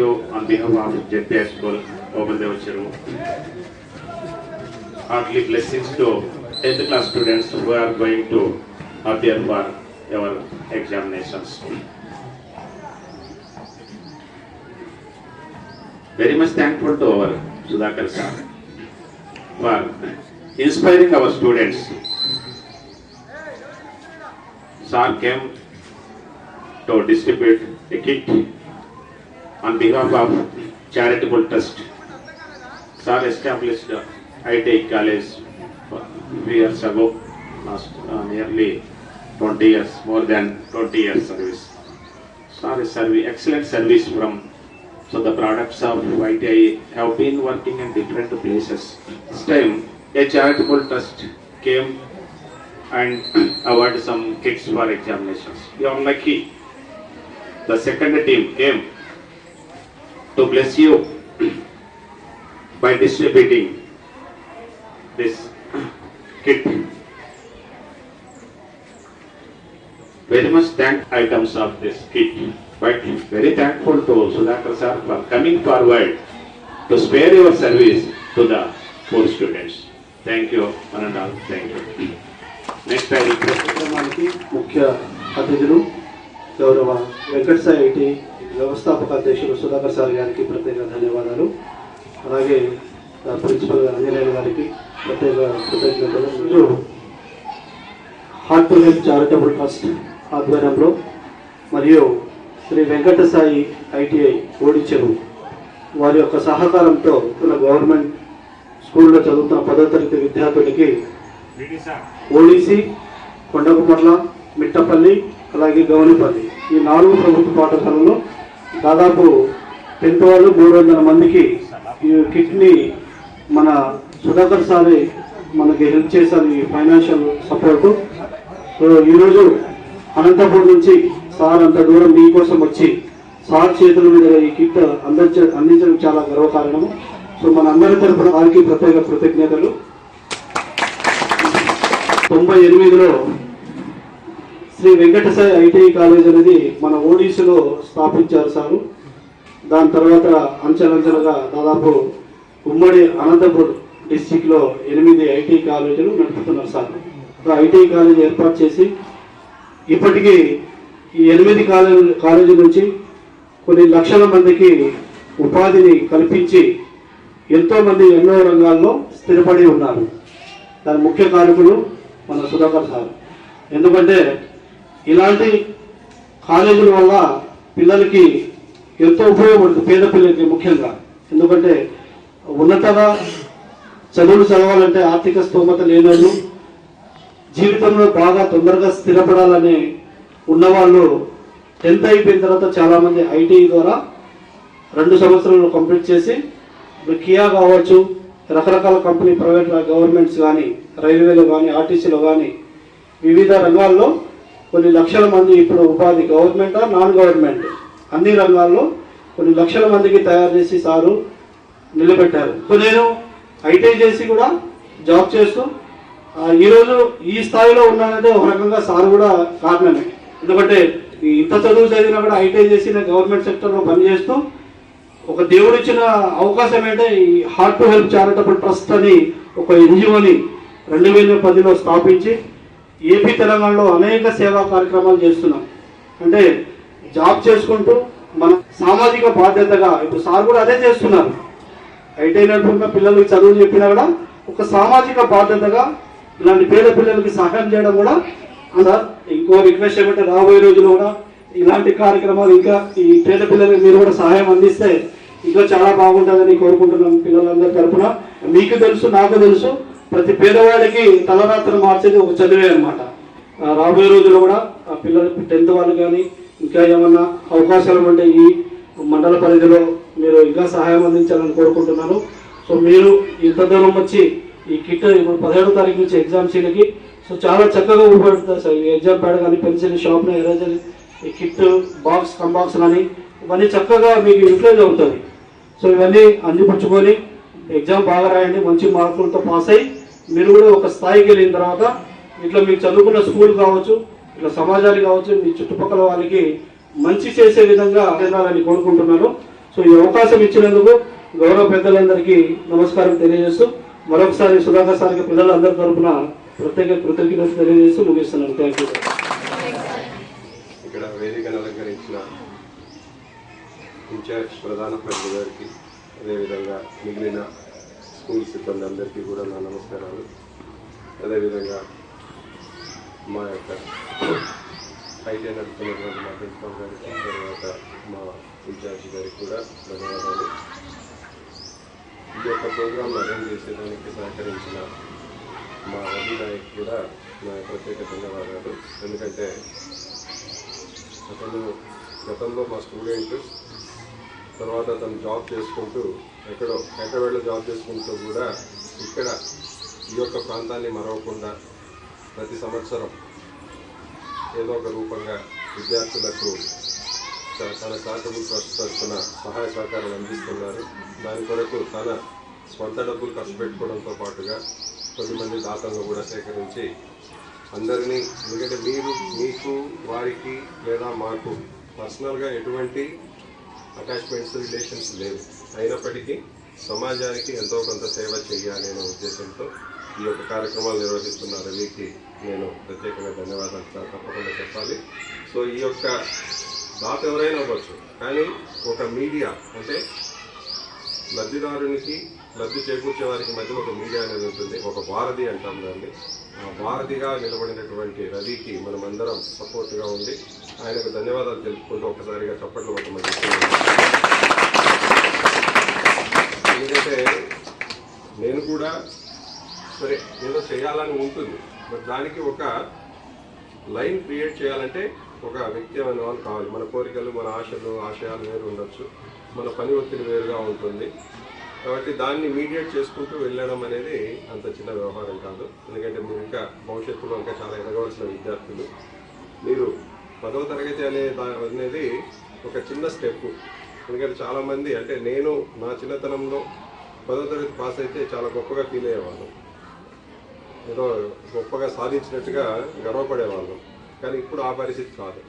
you on behalf of JPI School, Obandev Cheru. Heartily blessings to 10th class students who are going to appear for our examinations. Very much thankful to our Sudhakar sir for inspiring our students. Sir came to distribute a kit on behalf of charitable trust. Sir established ITI college a few years ago, last uh, nearly 20 years, more than 20 years service. Sir is serving excellent service from, so the products of ITI have been working in different places. This time, a charitable trust came and awarded some kits for examinations. You are lucky the second team came to bless you by distributing this kit. Very much thank items of this kit, but very thankful to Sudhakar sir for coming forward to spare your service to the poor students. Thank you, one and all. Thank you. Next, I request Mr. Maliki, Mukhya Adhijaru. గౌరవ Venkatasai IT వ్యవస్థాపక అధ్యక్షులు Sudhakar sir గారికి ప్రత్యేక ధన్యవాదాలు. అలాగే principal Anjaneyulu గారికి ప్రత్యేక కృతజ్ఞతలు. ఈరోజు heart to help charitable trust ఆధ్వర్యంలో మరియు శ్రీ వెంకటసాయి ఐటీఐ ఓడిచెరు వారి యొక్క సహకారంతో మన గవర్నమెంట్ స్కూల్లో చదువుతున్న పదో తరగతి విద్యార్థులకి ఓడిసి కొండకుమర్ల మిట్టపల్లి అలాగే గౌనిపల్లి ఈ నాలుగు ప్రభుత్వ పాఠశాలలో దాదాపు టెన్త్ వాళ్ళు మూడు వందల మందికి ఈ కిట్ని మన సుధాకర్ సారి మనకి హెల్ప్ చేశారు ఈ ఫైనాన్షియల్ సపోర్ట్. సో ఈరోజు అనంతపురం నుంచి సార్ అంత దూరం మీకోసం వచ్చి సార్ చేతుల మీద ఈ కిట్ అందించ అందించడం చాలా గర్వకారణము. సో మన అందరి తరఫున వారికి ప్రత్యేక కృతజ్ఞతలు. తొంభై ఎనిమిదిలో శ్రీ వెంకటసాయి ఐటీఐ కాలేజ్ అనేది మన ఓడిసిలో స్థాపించారు సారు. దాని తర్వాత అంచెలంచెలుగా దాదాపు ఉమ్మడి అనంతపూర్ డిస్టిక్లో ఎనిమిది ఐటీ కాలేజీలు నడుపుతున్నారు సార్. ఒక ఐటీ కాలేజ్ ఏర్పాటు చేసి ఇప్పటికీ ఈ ఎనిమిది కాలేజీ కాలేజీ నుంచి కొన్ని లక్షల మందికి ఉపాధిని కల్పించి ఎంతోమంది ఎన్నో రంగాల్లో స్థిరపడి ఉన్నారు. దాని ముఖ్య కారకులు మన సుధాకర్ సార్. ఎందుకంటే ఇలాంటి కాలేజీల వల్ల పిల్లలకి ఎంతో ఉపయోగపడుతుంది పేద పిల్లలకి ముఖ్యంగా. ఎందుకంటే ఉన్నతగా చదువులు చదవాలంటే ఆర్థిక స్తోమత లేనోళ్ళు జీవితంలో బాగా తొందరగా స్థిరపడాలని ఉన్నవాళ్ళు టెన్త్ అయిపోయిన తర్వాత చాలామంది ఐటీ ద్వారా రెండు సంవత్సరాలు కంప్లీట్ చేసి ఇప్పుడు కియా కావచ్చు రకరకాల కంపెనీ ప్రైవేట్ గవర్నమెంట్స్ కానీ రైల్వేలో కానీ ఆర్టీసీలో కానీ వివిధ రంగాల్లో కొన్ని లక్షల మంది ఇప్పుడు ఉపాధి గవర్నమెంట్? Non government. అన్ని రంగాల్లో కొన్ని లక్షల మందికి తయారు చేసి సారు నిలబెట్టారు. ఇప్పుడు నేను ఐటీ చేసి కూడా జాబ్ చేస్తూ ఈరోజు ఈ స్థాయిలో ఉన్నానంటే ఒక రకంగా సార్ కూడా కారణమే. ఎందుకంటే ఇంత చదువు చదివినా కూడా ఐటీ చేసి నేను గవర్నమెంట్ సెక్టర్లో పనిచేస్తూ ఒక దేవుడిచ్చిన అవకాశం ఏంటంటే ఈ heart to help charitable trust అని ఒక ఎన్జిఓని రెండు వేల పదిలో స్థాపించి ఏపీ తెలంగాణలో అనేక సేవా కార్యక్రమాలు చేస్తున్నాం. అంటే జాబ్ చేసుకుంటూ మన సామాజిక బాధ్యతగా ఇప్పుడు సార్ కూడా అదే చేస్తున్నారు. ఐటీ పిల్లలకి చదువు చెప్పినా కూడా ఒక సామాజిక బాధ్యతగా ఇలాంటి పేద పిల్లలకి సహాయం చేయడం కూడా సార్ ఇంకో రిక్వెస్ట్ ఏమంటే రాబోయే రోజుల్లో కూడా ఇలాంటి కార్యక్రమాలు ఇంకా ఈ పేద పిల్లలకి మీరు కూడా సహాయం అందిస్తే ఇంకా చాలా బాగుంటుందని కోరుకుంటున్నాం పిల్లలందరి తరపున. మీకు తెలుసు నాకు తెలుసు. ప్రతి పేదవాడికి తలరాత్రి మార్చేది ఒక చదివే అనమాట రాబోయే రోజుల్లో కూడా ఆ పిల్లలు టెన్త్ వాళ్ళు కానీ ఇంకా ఏమన్నా అవకాశాలు ఉంటే ఈ మండల పరిధిలో మీరు ఇంకా సహాయం అందించాలని కోరుకుంటున్నాను. సో మీరు ఇంత దూరం వచ్చి ఈ కిట్ ఇప్పుడు పదిహేడో తారీఖు నుంచి ఎగ్జామ్ ఈయనకి సో చాలా చక్కగా ఉపయోగపడుతుంది సార్. ఈ ఎగ్జామ్ ప్యాడ్ కానీ పెన్సిల్ షాప్ని ఎరేజర్ ఈ కిట్ బాక్స్ కంబాక్స్ కానీ ఇవన్నీ చక్కగా మీకు యూటిలైజ్ అవుతుంది సో ఇవన్నీ అందిపుచ్చుకొని ఎగ్జామ్ బాగా రాయండి మంచి మార్కులతో పాస్ అయ్యి మీరు కూడా ఒక స్థాయికి వెళ్ళిన తర్వాత ఇట్లా మీరు చదువుకున్న స్కూల్ కావచ్చు ఇట్లా సమాజాలు కావచ్చు మీ చుట్టుపక్కల వాళ్ళకి మంచి చేసే విధంగా వెళ్ళాలని కోరుకుంటున్నాను. సో ఈ అవకాశం ఇచ్చినందుకు గౌరవ పెద్దలందరికీ నమస్కారం తెలియజేస్తూ మరొకసారి సుధాకర్ సార్కి పిల్లలందరి తరఫున ప్రత్యేక కృతజ్ఞతలు తెలియజేస్తూ ముగిస్తున్నాను. థ్యాంక్ యూ ఇక్కడ వేదికను అలంకరించిన ఇన్ఛార్జ్ ప్రధాన ప్రజల గారికి అదేవిధంగా మిగిలిన స్కూల్ సిబ్బంది అందరికీ కూడా నా నమస్కారాలు. అదేవిధంగా మా యొక్క ఐటీ నడుపుతున్నటువంటి మా ప్రిన్సిపాల్ గారికి తర్వాత మా ఇన్ఛార్జ్ గారికి కూడా ధన్యవాదాలు. ఈ యొక్క ప్రోగ్రామ్ అరేంజ్ చేసేదానికి సహకరించిన మా రవి నాయక్ కూడా నా ప్రత్యేక ధన్యవాదాలు. ఎందుకంటే అతను గతంలో మా స్టూడెంట్ తర్వాత అతను జాబ్ చేసుకుంటూ ఎక్కడో హైదరాబాద్లో జాబ్ చేసుకుంటూ కూడా ఇక్కడ ఈ యొక్క ప్రాంతాన్ని మరవకుండా ప్రతి సంవత్సరం ఏదో ఒక రూపంగా విద్యార్థులకు తన చారిటబుల్ ట్రస్ట్ తరఫున సహాయ సహకారం అందిస్తున్నారు. దాని కొరకు తన స్వంత డబ్బులు ఖర్చు పెట్టుకోవడంతో పాటుగా కొద్దిమంది దాతలను కూడా సేకరించి అందరినీ ఎందుకంటే మీరు మీకు వారికి లేదా మాకు పర్సనల్గా ఎటువంటి అటాచ్మెంట్స్ రిలేషన్స్ లేవు. అయినప్పటికీ సమాజానికి ఎంతో కొంత సేవ చేయాలి అనే ఉద్దేశంతో ఈ యొక్క కార్యక్రమాలు నిర్వహిస్తున్న రవికి నేను ప్రత్యేకంగా ధన్యవాదాలు తప్పకుండా చెప్పాలి. సో ఈ యొక్క దాత ఎవరైనా అవ్వచ్చు కానీ ఒక మీడియా అంటే లబ్ధిదారునికి లబ్ధి చేకూర్చే వారికి మధ్య ఒక మీడియా అనేది ఉంటుంది ఒక వారధి అంటాం దాన్ని. ఆ వారధిగా నిలబడినటువంటి రవికి మనమందరం సపోర్ట్గా ఉండి ఆయనకు ధన్యవాదాలు తెలుపుకుంటూ ఒకసారిగా చప్పట్లు కొట్టమని ఏంటంటే నేను కూడా సరే ఏదో చేయాలని ఉంటుంది. మరి దానికి ఒక లైన్ క్రియేట్ చేయాలంటే ఒక వ్యక్తి అనే వాళ్ళు కావాలి. మన కోరికలు మన ఆశలు ఆశయాలు వేరు ఉండొచ్చు. మన పని ఒత్తిడి వేరుగా ఉంటుంది. కాబట్టి దాన్ని మీడియేట్ చేసుకుంటూ వెళ్ళడం అనేది అంత చిన్న వ్యవహారం కాదు. ఎందుకంటే మీరు ఇంకా భవిష్యత్తులో ఇంకా చాలా ఎదగవలసిన విద్యార్థులు. మీరు పదవ తరగతి అనే అనేది ఒక చిన్న స్టెప్ ఎందుకంటే చాలామంది అంటే నేను నా చిన్నతనంలో పదో తరగతి పాస్ అయితే చాలా గొప్పగా ఫీల్ అయ్యేవాళ్ళం. ఏదో గొప్పగా సాధించినట్టుగా గర్వపడేవాళ్ళం. కానీ ఇప్పుడు ఆ పరిస్థితి కాదు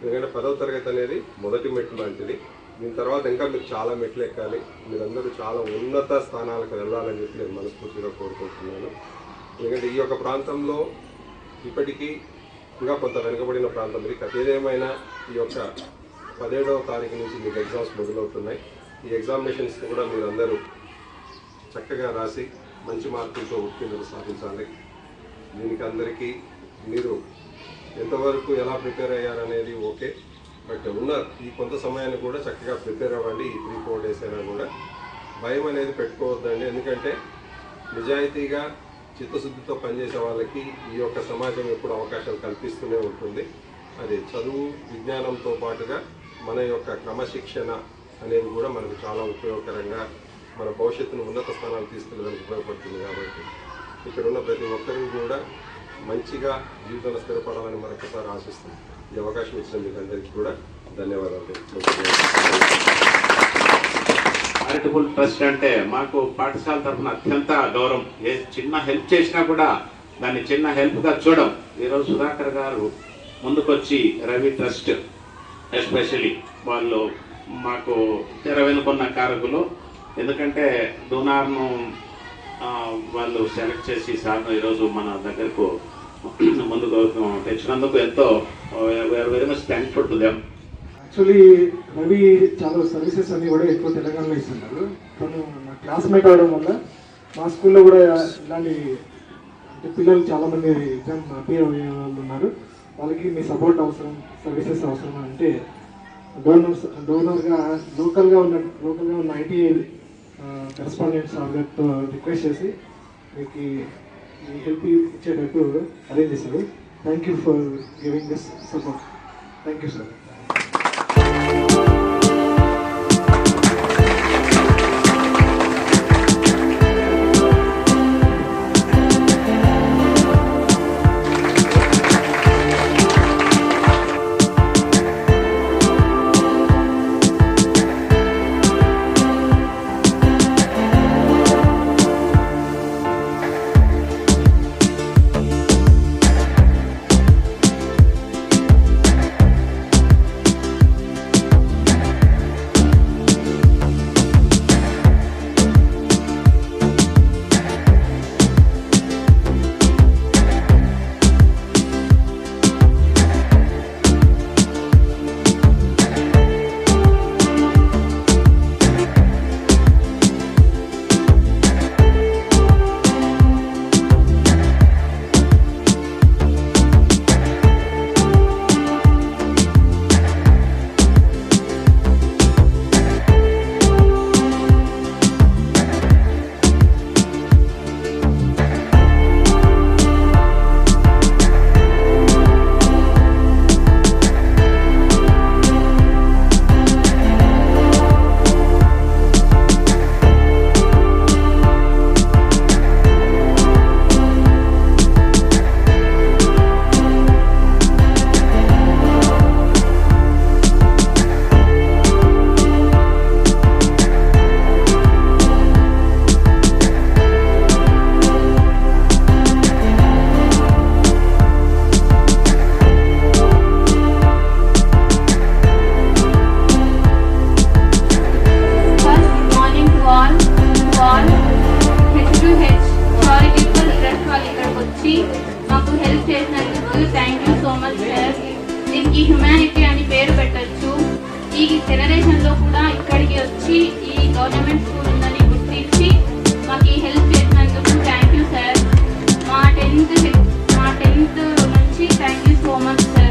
ఎందుకంటే పదవ తరగతి అనేది మొదటి మెట్టు లాంటిది. దీని తర్వాత ఇంకా మీరు చాలా మెట్లు ఎక్కాలి. మీరందరూ చాలా ఉన్నత స్థానాలకు వెళ్ళాలని చెప్పి నేను మనస్ఫూర్తిగా కోరుకుంటున్నాను. ఎందుకంటే ఈ యొక్క ప్రాంతంలో ఇప్పటికీ ఇంకా కొంత వెనుకబడిన ప్రాంతం. ఇది ఏదేమైనా ఈ యొక్క పదిహేడవ తారీఖు నుంచి మీకు ఎగ్జామ్స్ మొదలవుతున్నాయి. ఈ ఎగ్జామినేషన్స్ కూడా మీరందరూ చక్కగా రాసి మంచి మార్కులతో ఉత్తీర్ణత సాధించాలి. దీనికి అందరికీ మీరు ఎంతవరకు ఎలా ప్రిపేర్ అయ్యారనేది ఓకే. బట్ ఉన్న ఈ కొంత సమయాన్ని కూడా చక్కగా ప్రిపేర్ అవ్వండి ఈ త్రీ ఫోర్ డేస్ అయినా కూడా. భయం అనేది పెట్టుకోవద్దండి. ఎందుకంటే నిజాయితీగా చిత్తశుద్ధితో పనిచేసే వాళ్ళకి ఈ యొక్క సమాజం ఎప్పుడు అవకాశాలు కల్పిస్తూనే ఉంటుంది. అది చదువు విజ్ఞానంతో పాటుగా మన యొక్క క్రమశిక్షణ అనేది కూడా మనకు చాలా ఉపయోగకరంగా మన భవిష్యత్తును ఉన్నత స్థానాలు తీసుకెళ్ళడానికి ఉపయోగపడుతుంది కాబట్టి ఇక్కడ ఉన్న ప్రతి ఒక్కరూ కూడా మంచిగా జీవితంలో స్థిరపడాలని మరొకసారి ఆశిస్తాం ఈ అవకాశం ఇచ్చిన మీకు అందరికీ కూడా ధన్యవాదాలు. చారిటబుల్ ట్రస్ట్ అంటే మాకు పాఠశాల తరఫున అత్యంత గౌరవం. ఏ చిన్న హెల్ప్ చేసినా కూడా దాన్ని చిన్న హెల్ప్గా చూడడం ఈరోజు సుధాకర్ గారు ముందుకొచ్చి రవి ట్రస్ట్ ఎస్పెషలీ వాళ్ళు మాకు తెర వెనుకున్న కారకులు. ఎందుకంటే డోనార్ను వాళ్ళు సెలెక్ట్ చేసి సార్ను ఈరోజు మన దగ్గరకు ముందుకు తెచ్చినందుకు ఎంతో very much thankful to them actually Ravi చాలా సర్వీసెస్ అన్ని కూడా ఎక్కువ తెలంగాణలో ఇస్తున్నారు. తను నా క్లాస్మేట్ అవడం వల్ల మా స్కూల్లో కూడా ఇలాంటి అంటే పిల్లలు చాలామంది ఎగ్జామ్ అపేర్ అయ్యే వాళ్ళు ఉన్నారు. వాళ్ళకి మీ సపోర్ట్ అవసరం సర్వీసెస్ అవసరం అంటే డోనర్స్ డోనర్గా లోకల్గా ఉన్న లోకల్గా ఉన్న ఐటీ కరెస్పాండెంట్స్ వాళ్ళతో రిక్వెస్ట్ చేసి మీకు మీ హెల్ప్ ఇచ్చేటట్టు అరేంజ్ చేశారు. Thank you for giving this support thank you sir ఈ హ్యుమానిటీ అని పేరు పెట్టచ్చు. ఈ జనరేషన్లో కూడా ఇక్కడికి వచ్చి ఈ గవర్నమెంట్ స్కూల్ ఉందని గుర్తించి మాకు ఈ హెల్ప్ చేసినందుకు థ్యాంక్ యూ సార్ మా టెన్త్ మా టెన్త్ నుంచి thank you so much sir